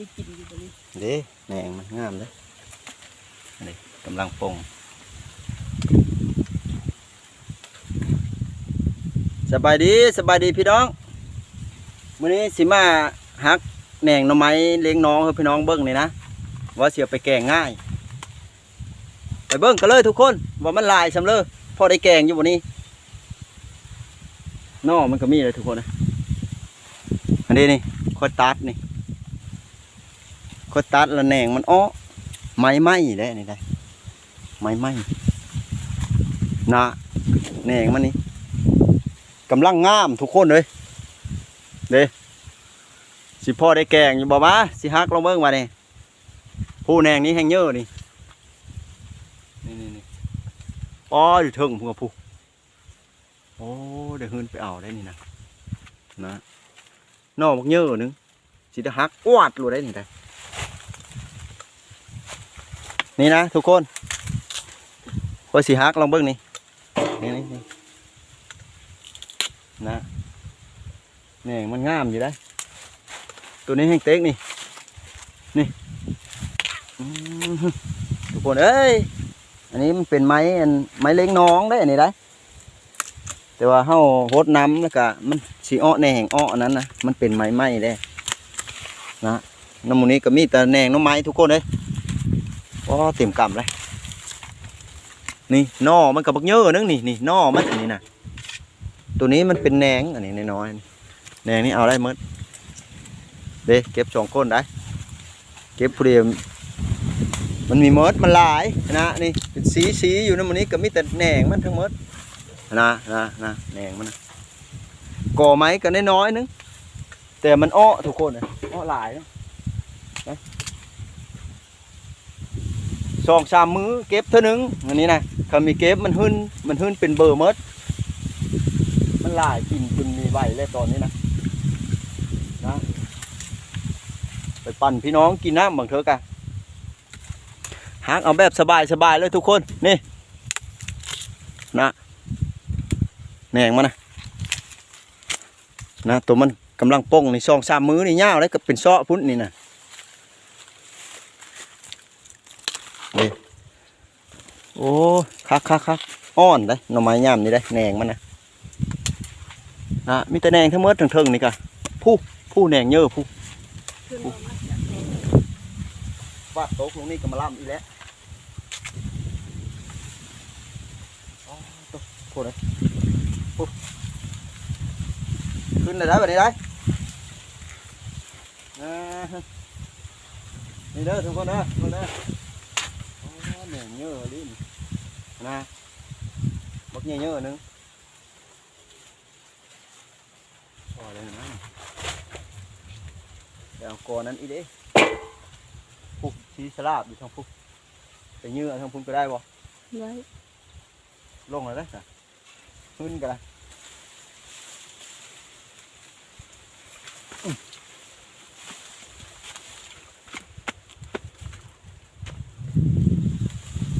ได้กินอยู่ตรงนี้เด้แหนงมันงามเลยนี่กำลังปงสบายดีสบายดีพี่น้องมื้อนี้สิมาฮักแหนงหน่อไม้เลี้ยงน้องให้พี่น้องเบิ้งนี่นะว่าเสียไปแกงง่าย ไปเบิ้งกันเลยทุกคนว่ามันหลายสำเลยพอได้แกงอยู่วันนี้นอกมันก็มีเลยทุกคนนะอันนี้นี่ค่อยตัดนี่ ก็ตัดละแหนงมันอ้อไม้ไหม้ได้นี่ได้ไม้ไหม้นะแหนงมันนี่กำลังงามทุกคนเลยเด้สิพ่อได้แกงอยู่บ่มาสิฮักลองเบิ่งมาเนี่ผู้แหนงนี้แห้งเยอะนี่นี่นี่อ๋ออยู่เทิงพวกผู้โอ้เดี๋ยวหืนไปเอาได้นี่นะนะนอกบักเยอะนึงสิได้ฮักอวดรู้ได้นี่ได้ นี่นะทุกคนโอ้ยสีฮักลองเบิ้งนี่นี่นี่นี่นะนี่มันงามอยู่ได้ ตัวนี้แห้งเต็กนี่ นี่ทุกคนเอ้ย อันนี้มันเป็นไม้อันไม้เล้งน้องได้อันนี้ได้ แต่ว่าเฮาโหดน้ำแล้วก็มันสีอ้อแหนงอ้อนนั้นนะมันเป็นไม้ไหม้ได้นะน้ำมูนี้ก็มีแต่แหนงน้ำไม้ทุกคนเลย อ๋อเต็มกำเลยนี่นอมันกับบักเยอะนึงนี่นี่นอมันอันนี้นะตัวนี้มันเป็นแหนงอันนี้น้อยๆแหนงนี่เอาได้มดเด้เก็บสองก้นได้เก็บผู้เดียวมันมีมดมันหลายนะนี่เป็นสีสีอยู่นะมันนี้ก็มีแต่แหนงมันทั้งมดนะนะนะแหนงมันก่อไม้ก็น้อยๆนึงแต่มันอ้อทุกคนอ้อหลายเนาะ สองสามมือเก็บเท่านึงอันนี้นะเขามีเก็บมันหึ่นมันหึ่นเป็นเบอร์หมดมันหลายกินจนมีใบเลยตอนนี้นะนะไปปั่นพี่น้องกินน้ำบางเถอะกันหางเอาแบบสบายสบายเลยทุกคนนี่นะแหนงมันนะนะตัวมันกำลังป้องในสองสามมือนี่าวเลยก็เป็นซ้อพุ่นนี่นะ โอ้คักคักคักอ้อนได้หน่อไม้ย่ำนี่ได้แหนงมันนะนะมีแต่แหนงทั้งหมดทั้งเทิงนี่กะผู้ผู้แหนงเยอะผู้ขึ้นมามาจากแหนงฟาดโต๊ะลงนี่ก็มาล่ำอีกแล้วโต๊ะโคตรเลยขึ้นได้ได้แบบนี้ได้อ่านี่เด้อทุกคนเด้อทุกคนเด้อ โอ้แหนงเยอะลิ้นนะบักเยอะๆนึงพอเลยนะเดี๋ยวเอาก่อนนั้นอีกเด้ปุ๊บชีสลาบอยู่ทางปุ๊บไปยื้อทางพุ่นก็ได้บ่ไว้ลงเลยได้จ้ะขึ้นกัน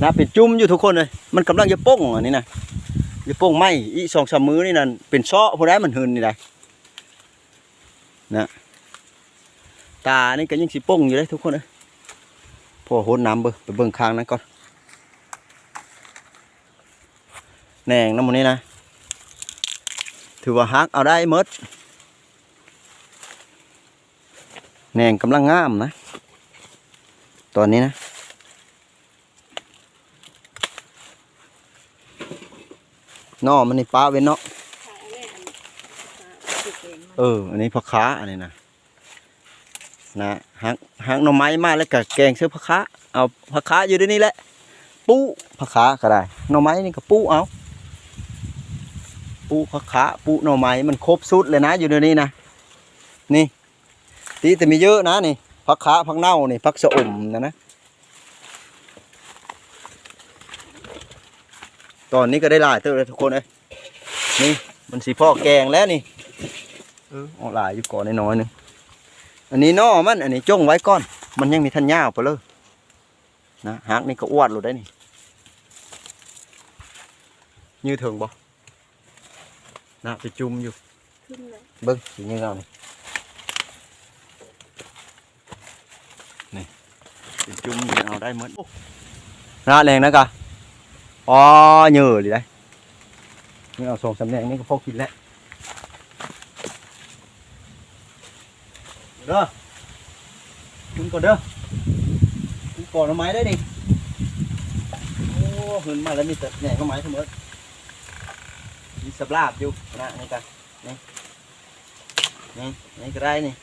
นะเป็นจุ่มอยู่ทุกคนเลยมันกำลังจะป้งอันนี้นะจะป้งไหมอีสองสามมือนี่นั่นเป็นซ้อพอได้มันหืนนี่ได้นะตานี่ก็ยังสิป้งอยู่เลยทุกคนเลยพอโหดน้ำเบิ่งไปเบิ่งข้างนั้นก่อนแหน่งน้ำมันนี้นะถือว่าฮักเอาได้หมดแหน่งกำลังงามนะ ตอนนี้นะ นอมันนี่ป้าเว้นเนาะเองเออ อันนี้ผักขาอันนี้นะนะหักหักหน่อไม้มาแล้วก็แกงเสื้อผักขาเอาผักขาอยู่ในนี้แหละ ปูผักขาก็ได้หน่อไม้นี่ก็ปูเอาปูผักขาปูหน่อไม้มันครบสุดเลยนะ อยู่ในนี้นะนี่ตีแต่มีเยอะนะนี่ผักขาผักเน่านี่ผักสะอมนะนะ ตอนนี้ก็ได้หลายเท่าเลยทุกคนเลยนี่มันสีพ่อแกงแล้วนี่เออออกหลายอยู่ก่อนน้อยๆหนึงอันนี้นอมันอันนี้จ้งไว้ก่อน มันยังมีทันยาวไปเลยนะหากนี่ก็อ้วนหลุดได้นี่ยืดถึงบ่นะไปจุ่มอยู่ขึ้นเลยเบิ้งสิยืดเอานี่เป็นจุ่มนี่เอาได้หมดน่าแรงนะกะ อ๋อเหยื่อเลยได้นี่เอาสองสำแหน่งนี่ก็พอกินแล้วเด้อคุณก่อนเด้อคุณก่อนเอาไม้ได้ดิโอ้หืนมาแล้วมีแต่แหน่ก็ไม้เสมอมีสบลาบอยู่นะนี่กันนี่นี่นี่ก็ได้นี่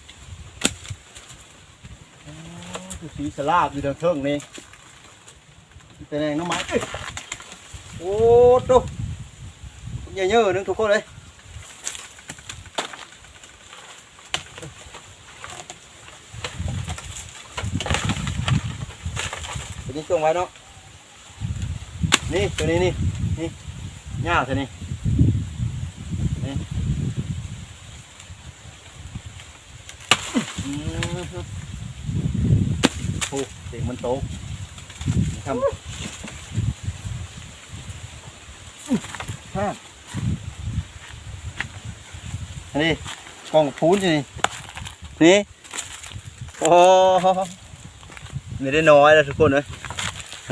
คือสีสลาบอยู่ทางเทิงนี่เป็นไงน้องไม้ เอ้ยโอ้ตุ๊เยอะๆนึงทุกคนเลยตัวนี้ช่วงไว้เนาะนี่ตัวนี้นี่นี่หญ้าตัวนี้นี่อืมโอ้เสียงมันโตนะค รับฮะอันนี้กองพูนอยู่นี่นี่โอ้ไม่ได้น้อยแล้วทุกคนเลย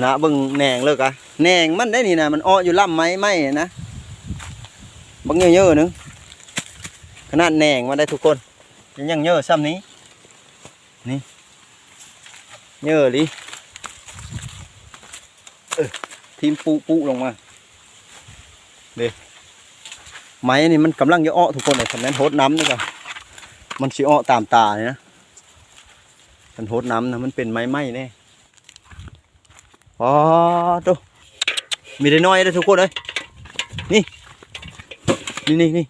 นะบิ่งแหนงเลิกอะแหนงมันได้นี่นะมันอ้ออยู่ล่ำไม้ไม้นะบังเยอะๆนึงขนาดแหนงมันได้ทุกคนยังเยอะซ้ำนี้นี่เยอะดิเออทีมปูปูลงมา ด็ไม้นี่มันกำลังจะอ้อทุกคนเลยทำนั้นโหดน้ำนี่ก่อนมันสิอ้อตามตาเนี่ยนะมันโหดน้ำนะมันเป็นไม้ไหม้แน่อ๋อดูมีได้น้อยเลยทุกคนเลยนี่นี่นี่นี่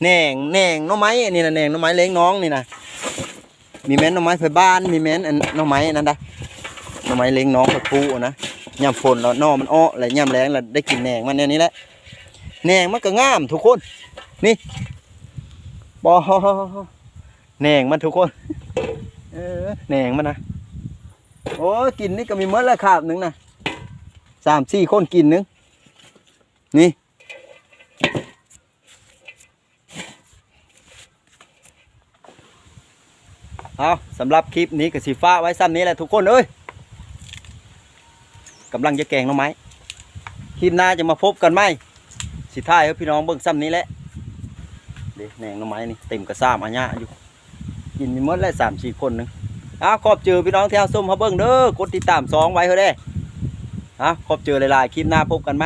แหน่งแหน่งน้องไม้นี่นะแหน่งน้องไม้เล้งน้องนี่นะมีแม่นน่อไม้ไฟบ้านมีแม่นนหน่อไม้นั่นได้น่อไม้เล้งน้องผักปูนะยามฝนแล้วนอมันอ้อแล้วยามแรงแล้วได้กินแหนงมันเนี่ยนี้แหละ แหนงมันก็งามทุกคน นี่บอแหนงมันทุกคน เออแหนงมันนะโอ้กินนี่ก็มีเมื่อละขาบหนึ่งนะสามสี่คนกินหนึงนี่เอาสำหรับคลิปนี้กับสีฟ้าไว้ซ้ำนี้แหละทุกคนเอ้ยกำลังจะแกงน้องไม้คลิปหน้าจะมาพบกันไหม สิท้ายครับพี่น้องเบิ่งซ้ำนี้แหละเด็กแหนงหน้อไม้นี่เต็มกระซ้ำอันยะอยู่กินมีมดแล้วสามสี่คนนึงอะขอบเจอพี่น้องที่เอาส้มเขาเบิ่งเด้อกดติดตามสองไว้เฮ้ยเด้อะขอบเจอหลายๆคลิปหน้าพบกันไหม